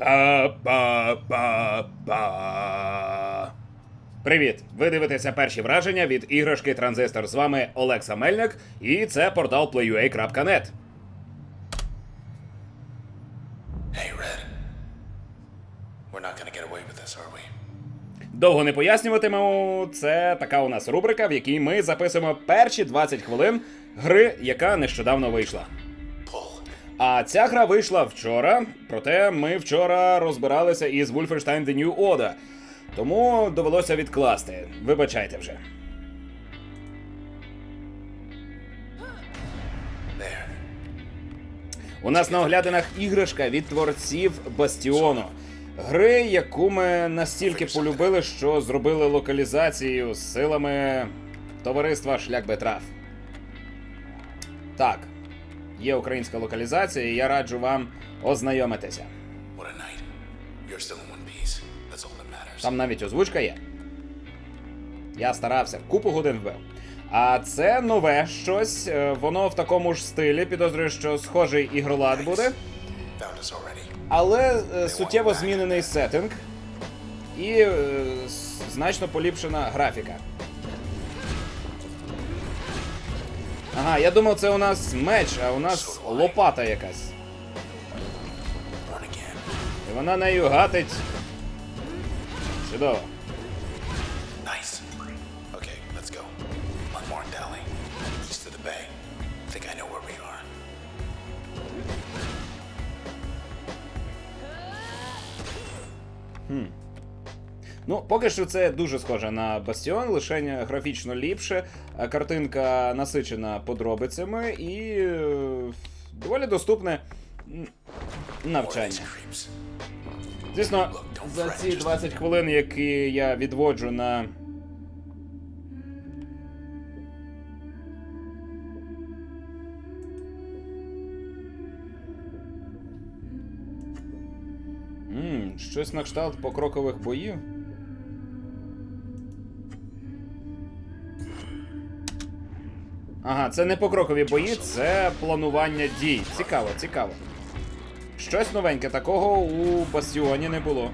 Па-па-па-па. Привіт! Ви дивитеся перші враження від іграшки Транзистор. З вами Олекса Мельник, і це портал playua.net. Hey, Red. We're not gonna get away with this, are we? Довго не пояснюватимемо. Це така у нас рубрика, в якій ми записуємо перші 20 хвилин гри, яка нещодавно вийшла. А ця гра вийшла вчора, проте ми вчора розбиралися із Wolfenstein The New Order, тому довелося відкласти. Вибачайте вже. У нас на оглядинах іграшка від творців Бастіону. Гри, яку ми настільки полюбили, що зробили локалізацію з силами товариства Шлях Бетрав. Так, є українська локалізація, і я раджу вам ознайомитися. Там навіть озвучка є. Я старався, купу годин вбив. А це нове щось, е, воно в такому ж стилі, підозрюю, що схожий ігролад буде. Але е, суттєво змінений сеттинг і е, значно поліпшена графіка. Ага, я думав, це у нас меч, а у нас лопата якась. Run again. І вона нею гатить. Чудово. Nice. Okay, let's go. Unmarked alley. East of the bay. Think I know where we are. Ну, поки що це дуже схоже на Бастіон, лише графічно ліпше, картинка насичена подробицями і е, доволі доступне навчання. Звісно, за ці 20 хвилин, які я відводжу на. Щось на кшталт покрокових боїв. Ага, це не покрокові бої, це планування дій. Цікаво, цікаво. Щось новеньке такого у Бастіоні не було.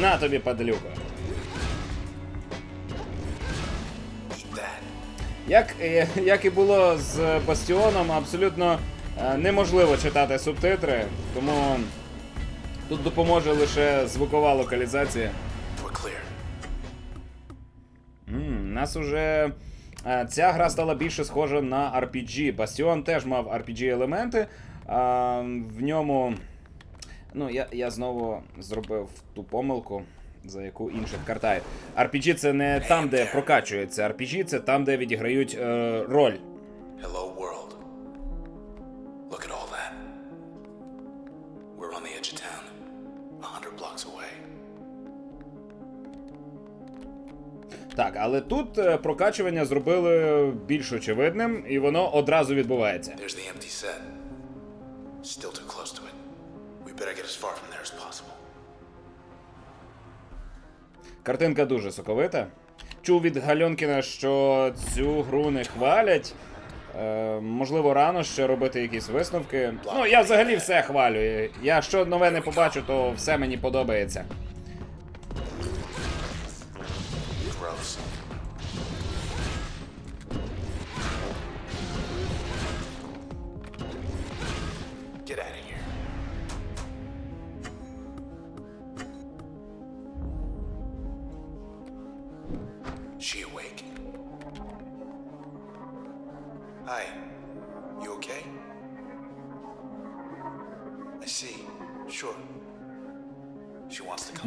На тобі, падлюка. Як, е, як і було з Бастіоном, абсолютно е, неможливо читати субтитри, тому тут допоможе лише звукова локалізація. М, нас уже. е, Ця гра стала більше схожа на RPG. Бастіон теж мав RPG-елементи. А, в ньому. Ну, я, я знову зробив ту помилку, за яку інших картають. RPG це не там, де прокачується. RPG це там, де відіграють е, роль. Але тут е, прокачування зробили більш очевидним, і воно одразу відбувається. Картинка дуже соковита. Чув від Гальонкіна, що цю гру не хвалять. Е, можливо, рано ще робити якісь висновки. Ну, я взагалі все хвалю. Я що нове не побачу, то все мені подобається.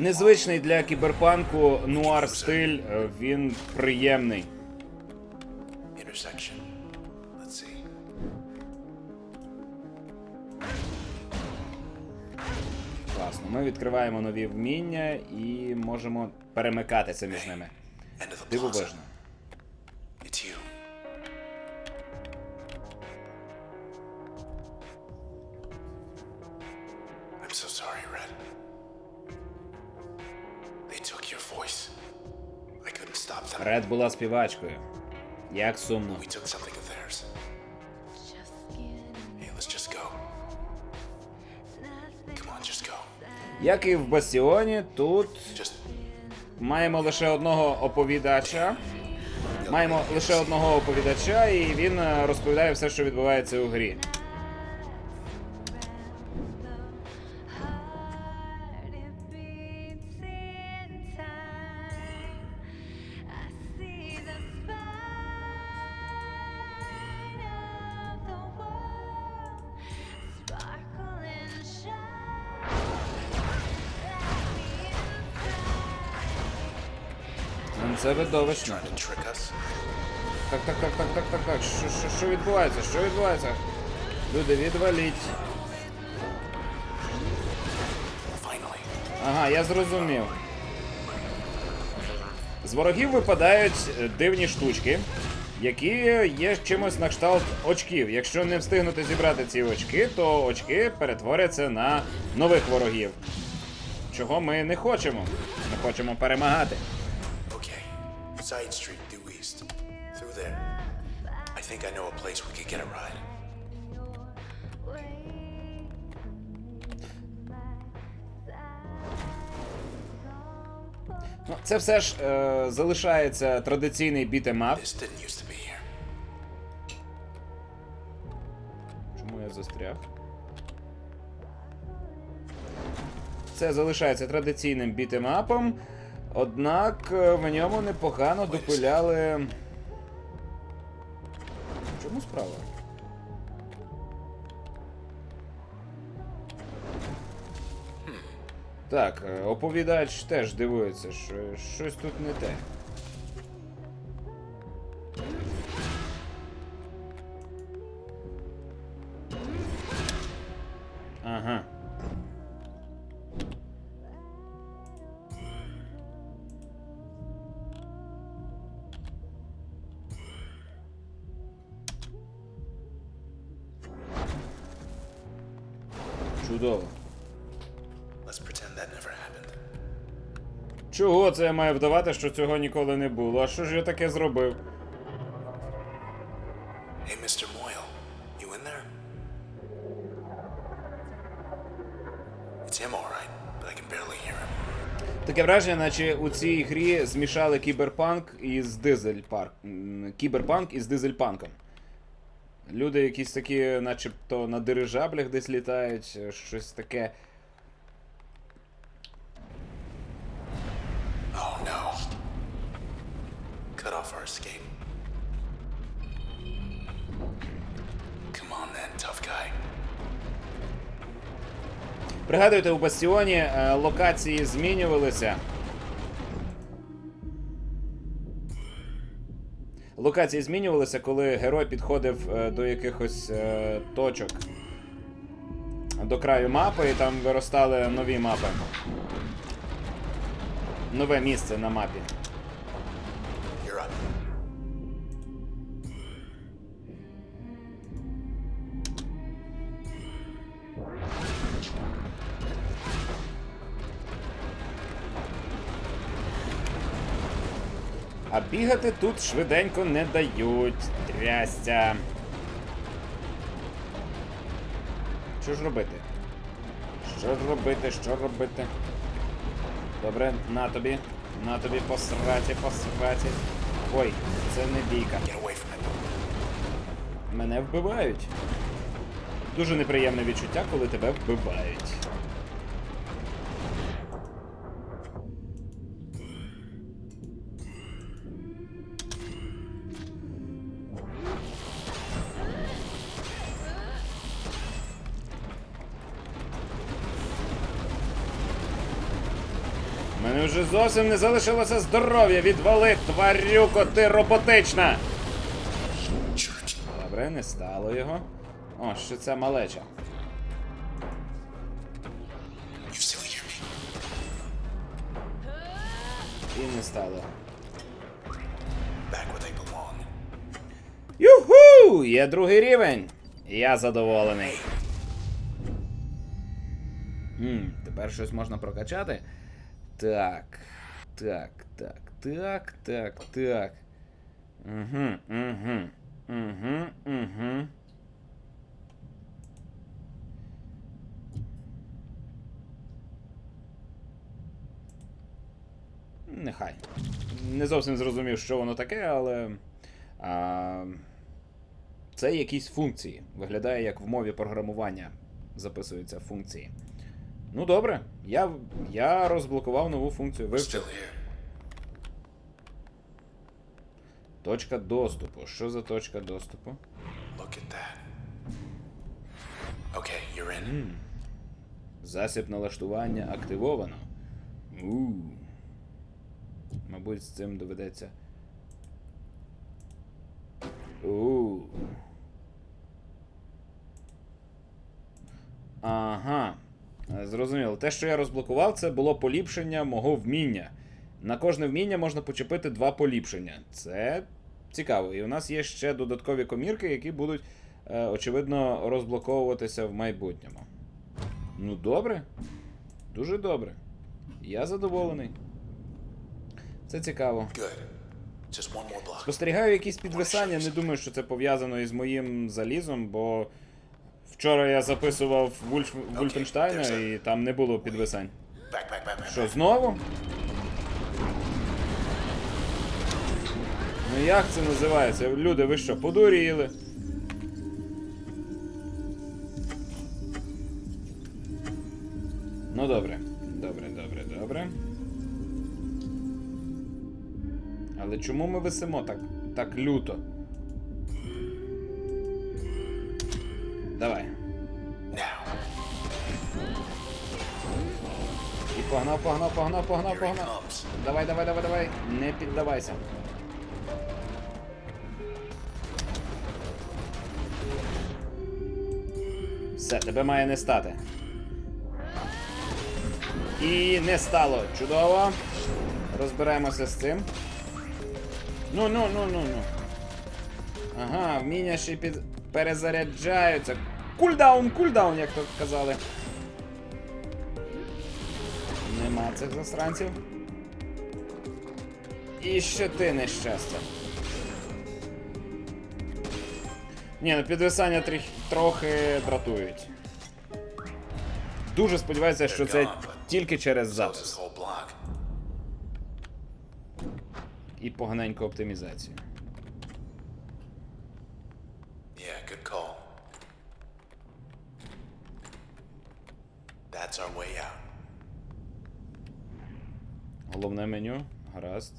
Незвичний для кіберпанку нуар стиль, він приємний. Класно. Ми відкриваємо нові вміння і можемо перемикатися між ними. Дивовижно. Ред була співачкою. Як сумно. We took something of theirs. Hey, let's just go. Come on, just go. Як і в Бастіоні, тут Just маємо лише одного оповідача. Маємо лише одного оповідача, і він е, розповідає все, що відбувається у грі. Це видовищно. Так, так, так, так, так, так, так. Що, що, що відбувається? Що відбувається? Люди, відваліть. Ага, я зрозумів. З ворогів випадають е, дивні штучки, які є чимось на кшталт очків. Якщо не встигнути зібрати ці очки, то очки перетворяться на нових ворогів. Чого ми не хочемо. Ми хочемо перемагати. Side street due east. Through there. I think I know a place we could get a ride. Ну, це все ж е, залишається традиційний бітемап. This didn't used to be here. Чому я застряг? Це залишається традиційним бітемапом, однак е, в ньому непогано допиляли. В Чому справа? Так, е, оповідач теж дивується, що щось тут не те. Чудово. Чого це я маю вдавати, що цього ніколи не було? А що ж я таке зробив? Hey, Mr. Moyle. You in there? It's him, all right, but I can barely hear him. Таке враження, наче у цій грі змішали кіберпанк із дизельпарк. Кіберпанк із дизельпанком. Люди якісь такі, начебто, на дирижаблях десь літають, е, щось таке. Oh no. Cut off our escape. Come on then, tough guy. Пригадуєте, у Бастіоні е, локації змінювалися. Локації змінювалися, коли герой підходив е, до якихось е, точок до краю мапи, і там виростали нові мапи. Нове місце на мапі. А бігати тут швиденько не дають. Трястя. Що ж робити? Що ж робити, що робити? Добре, на тобі. На тобі посраті, посраті. Ой, це не бійка. Мене вбивають. Дуже неприємне відчуття, коли тебе вбивають. Зовсім не залишилося здоров'я. Відвали, тварюко, ти роботична! Добре, не стало його. О, що це малеча. І не стало. Юху! Є другий рівень. Я задоволений. Хм, тепер щось можна прокачати. Так. Так, так, так, так, так. Угу, угу. Угу, угу. Нехай. Не зовсім зрозумів, що воно таке, але. А, це якісь функції. Виглядає, як в мові програмування записуються функції. Ну добре, я, я розблокував нову функцію. Вивчив. Точка доступу. Що за точка доступу? Look at that. Okay, you're in. Засіб налаштування активовано. у Мабуть, з цим доведеться. у Ага. Е, Зрозуміло. Те, що я розблокував, це було поліпшення мого вміння. На кожне вміння можна почепити два поліпшення. Це цікаво. І у нас є ще додаткові комірки, які будуть, е, очевидно, розблоковуватися в майбутньому. Ну, добре. Дуже добре. Я задоволений. Це цікаво. Спостерігаю якісь підвисання, не думаю, що це пов'язано із моїм залізом, бо вчора я записував Вульф... Вульфенштайна і там не було підвисань. Що, знову? Ну як це називається? Люди, ви що, подуріли? Ну добре. Добре, добре, добре. Але чому ми висимо так, так люто? Давай. І погнав, погнав, погнав, погнав, погнав. Давай, давай, давай, давай. Не піддавайся. Все, тебе має не стати. І не стало. Чудово. Розбираємося з цим. Ну, ну, ну, ну, ну. Ага, вміння ще під... перезаряджаються. Кульдаун, кульдаун, як то казали. Нема цих засранців. І ще ти нещастя. Ні, ну підвисання тріх, трохи дратують. Дуже сподіваюся, що це тільки через запис. І поганеньку оптимізацію. Головне меню. Гаразд.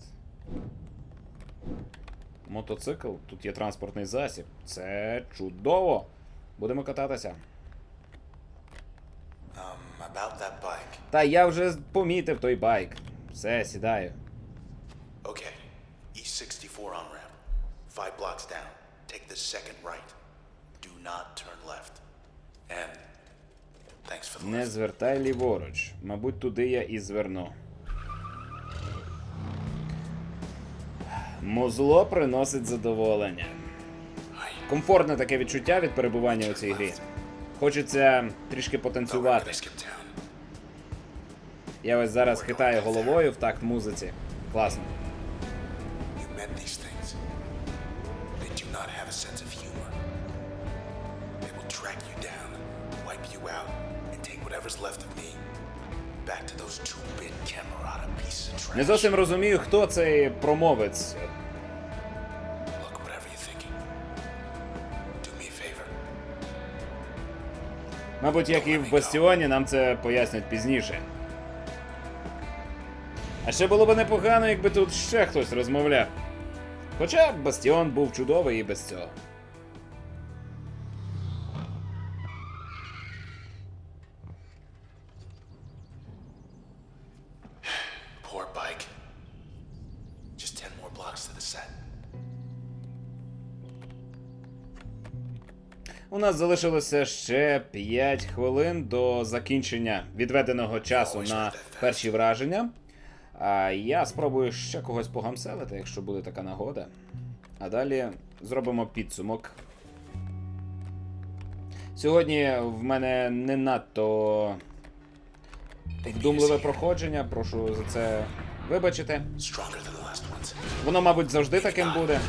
Мотоцикл. Тут є транспортний засіб. Це чудово. Будемо кататися. Um, about that bike. Та я вже помітив той байк. Все, сідаю. Okay, East 64 on ramp. Five blocks down. Take the second right. Do not turn left. And thanks for the Не звертай ліворуч. Мабуть, туди я і зверну. Музло приносить задоволення. Комфортне таке відчуття від перебування у цій грі. Хочеться трішки потанцювати. Я ось зараз хитаю головою в такт музиці. Класно. Left of me Не зовсім розумію, хто цей промовець. Мабуть, як і в Бастіоні, нам це пояснять пізніше. А ще було б непогано, якби тут ще хтось розмовляв. Хоча Бастіон був чудовий і без цього. Нас залишилося ще 5 хвилин до закінчення відведеного часу на перші враження. А я спробую ще когось погамселити, якщо буде така нагода. А далі зробимо підсумок. Сьогодні в мене не надто вдумливе проходження, прошу за це вибачити. Воно, мабуть, завжди таким буде.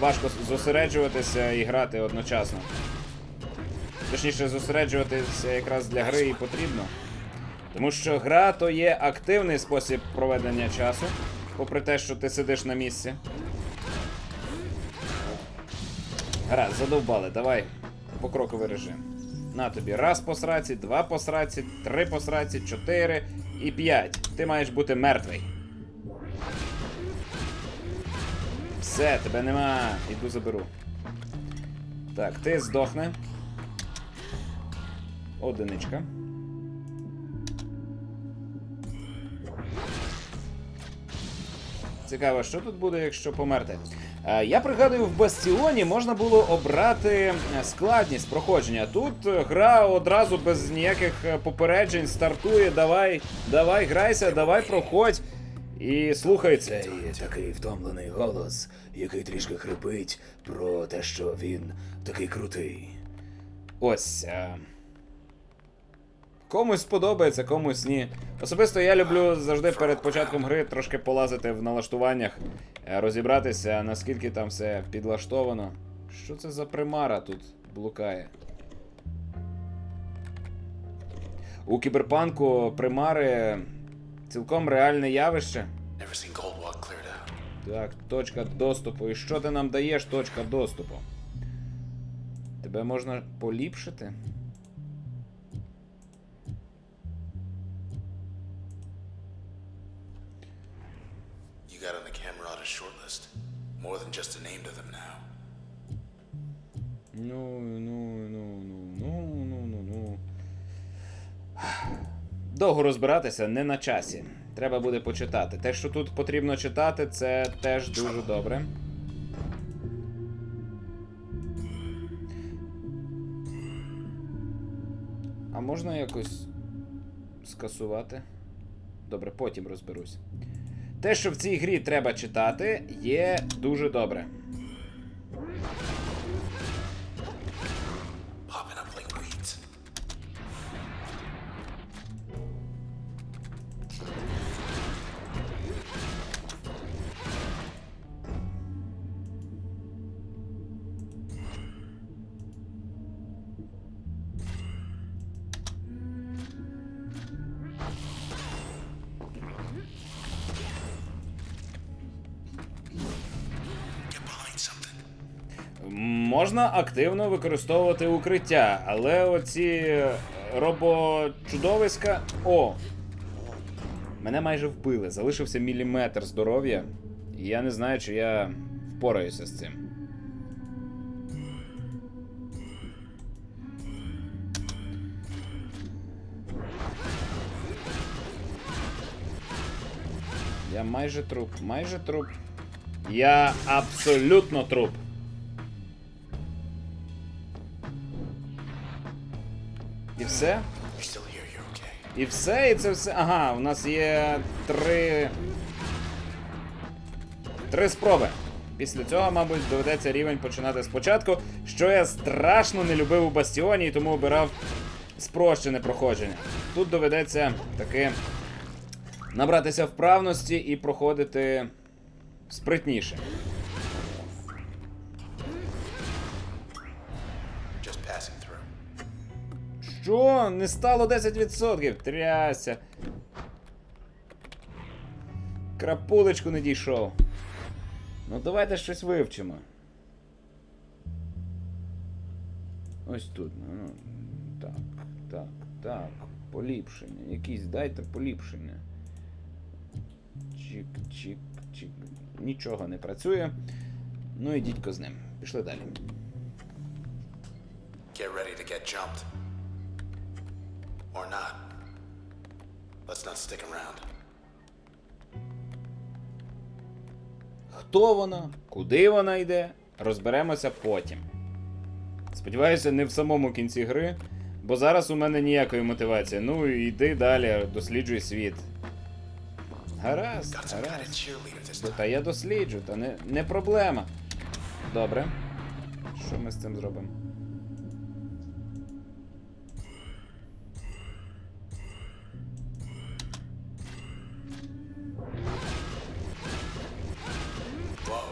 Важко зосереджуватися і грати одночасно. Точніше, зосереджуватися якраз для гри і потрібно. Тому що гра то є активний спосіб проведення часу, попри те, що ти сидиш на місці. Гаразд, задовбали, давай. Покроковий режим. На тобі. Раз по сраці, два по сраці, три по сраці, чотири і п'ять. Ти маєш бути мертвий. Все, тебе нема. Іду заберу. Так, ти здохне. Одиничка. Цікаво, що тут буде, якщо померти. Е, Я пригадую, в Бастіоні можна було обрати е, складність проходження. Тут е, гра одразу без ніяких попереджень стартує. Давай, давай, грайся, давай проходь. І слухай це. Цей такий втомлений голос, який трішки хрипить про те, що він такий крутий. Ось. е, Комусь сподобається, комусь ні. Особисто я люблю завжди перед початком гри трошки полазити в налаштуваннях, е, розібратися, наскільки там все підлаштовано. Що це за примара тут блукає? У кіберпанку примари цілком реальне явище. Так, точка доступу. І що ти нам даєш, точка доступу? Тебе можна поліпшити? You got on the Camerata shortlist. More than just a name to them now. Ну, ну, ну, ну, ну, ну. Довго розбиратися не на часі. Треба буде почитати. Те, що тут потрібно читати, це теж дуже добре. А можна якось скасувати? Добре, потім розберусь. Те, що в цій грі треба читати, є дуже добре. Можна активно використовувати укриття, але оці робочудовиська. О! Мене майже вбили. Залишився міліметр здоров'я. І я не знаю, чи я впораюся з цим. Я майже труп, майже труп. Я абсолютно труп. Все? І все, і це все. Ага, у нас є три. Три спроби. Після цього, мабуть, доведеться рівень починати спочатку, що я страшно не любив у Бастіоні і тому обирав спрощене проходження. Тут доведеться таки набратися вправності і проходити спритніше. Що? Не стало 10%? Тряся. Крапулечку не дійшов. Ну давайте щось вивчимо. Ось тут. Ну, так, так, так. Поліпшення. Якісь дайте поліпшення. Чик, чик, чик. Нічого не працює. Ну і дідько з ним. Пішли далі. Get ready to get jumped. Or not. Let's not stick around. Хто вона, куди вона йде, розберемося потім. Сподіваюся, не в самому кінці гри, бо зараз у мене ніякої мотивації. Ну і йди далі, досліджуй світ. Гаразд, гаразд. Та я досліджу, та не, не проблема. Добре. Що ми з цим зробимо?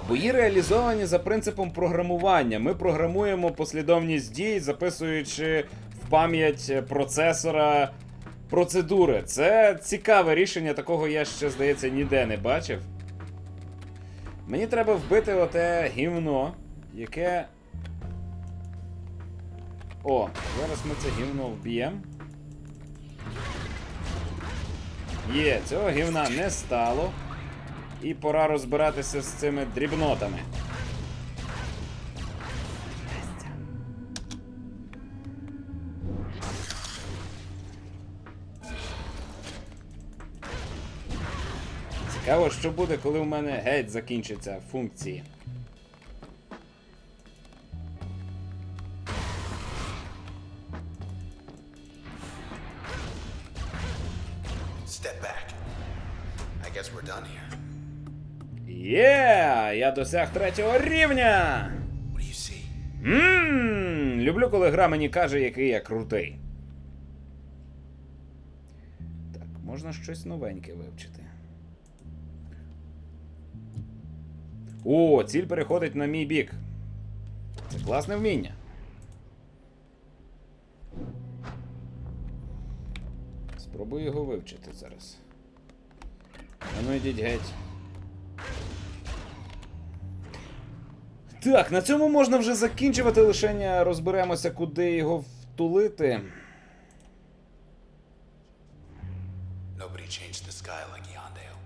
Бої реалізовані за принципом програмування. Ми програмуємо послідовність дій, записуючи в пам'ять процесора процедури. Це цікаве рішення, такого я ще, здається, ніде не бачив. Мені треба вбити оте гівно, яке. О, зараз ми це гівно вб'ємо. Є, цього гівна не стало. І пора розбиратися з цими дрібнотами. Цікаво, що буде, коли в мене геть закінчаться функції. Досяг третього рівня! Ммм, люблю, коли гра мені каже, який я крутий. Так, можна щось новеньке вивчити. О, ціль переходить на мій бік. Це класне вміння. Спробую його вивчити зараз. А ну йдіть геть. Так, на цьому можна вже закінчувати, лише розберемося, куди його втулити. Nobody changed the sky like Yondale.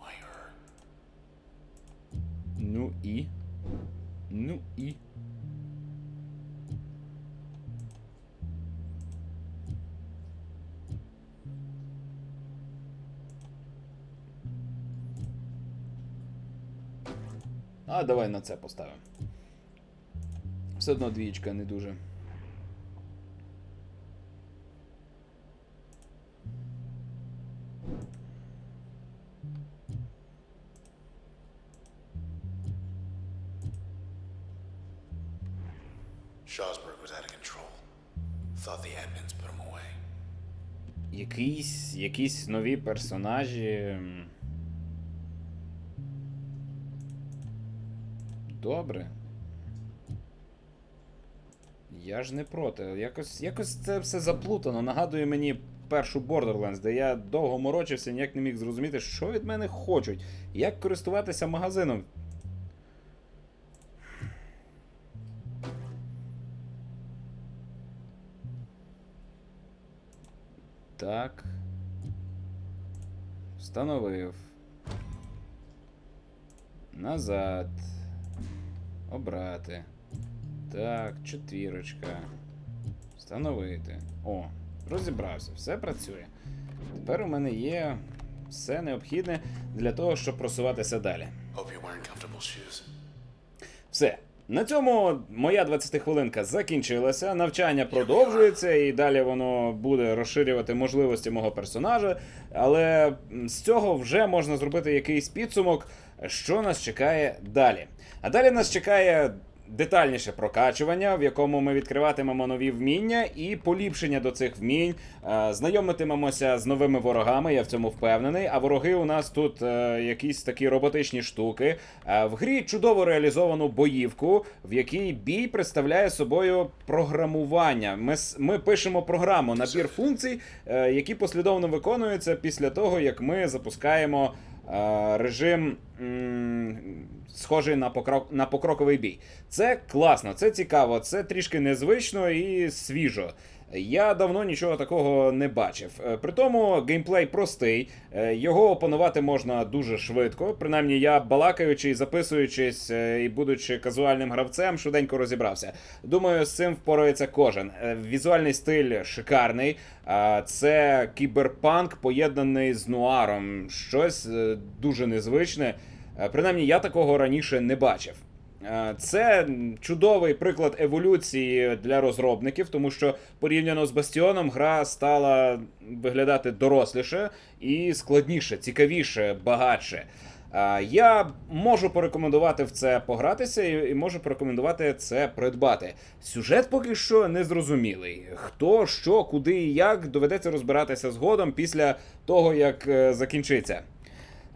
Why her? Ну і. Ну і. А, давай на це поставимо. Все одно двічка не дуже. Shawsburg was out of control. Thought the admins put him away. Якісь, якісь нові персонажі. Добре. Я ж не проти. Якось, якось це все заплутано. Нагадує мені першу Borderlands, де я довго морочився, ніяк не міг зрозуміти, що від мене хочуть, як користуватися магазином. Так. Встановив. Назад. Обрати. Так, четвірочка. Встановити. О, розібрався, все працює. Тепер у мене є все необхідне для того, щоб просуватися далі. Все. На цьому моя 20-хвилинка закінчилася. Навчання продовжується, і далі воно буде розширювати можливості мого персонажа. Але з цього вже можна зробити якийсь підсумок, що нас чекає далі. А далі нас чекає детальніше прокачування, в якому ми відкриватимемо нові вміння і поліпшення до цих вмінь. Е, Знайомитимемося з новими ворогами, я в цьому впевнений. А вороги у нас тут е, якісь такі роботичні штуки. Е, в грі чудово реалізовану боївку, в якій бій представляє собою програмування. Ми, ми пишемо програму, набір функцій, які послідовно виконуються після того, як ми запускаємо. Е, Режим схожий на, покрок, на покроковий бій. Це класно, це цікаво, це трішки незвично і свіжо. Я давно нічого такого не бачив. Е, При тому геймплей простий, е, його опанувати можна дуже швидко. Принаймні, я балакаючи і записуючись е, і будучи казуальним гравцем, швиденько розібрався. Думаю, з цим впорається кожен. Візуальний стиль шикарний. Це кіберпанк поєднаний з нуаром. Щось дуже незвичне. Принаймні, я такого раніше не бачив. Е, Це чудовий приклад еволюції для розробників, тому що порівняно з Бастіоном гра стала виглядати доросліше і складніше, цікавіше, багатше. Е, Я можу порекомендувати в це погратися і можу порекомендувати це придбати. Сюжет поки що не зрозумілий. Хто, що, куди і як доведеться розбиратися згодом після того, як е, закінчиться.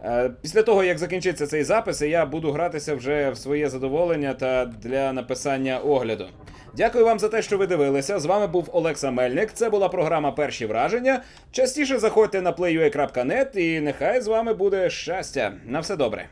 Е, Після того, як закінчиться цей запис, я буду гратися вже в своє задоволення та для написання огляду. Дякую вам за те, що ви дивилися. З вами був Олекса Мельник. Це була програма Перші враження. Частіше заходьте на playua.net і нехай з вами буде щастя. На все добре.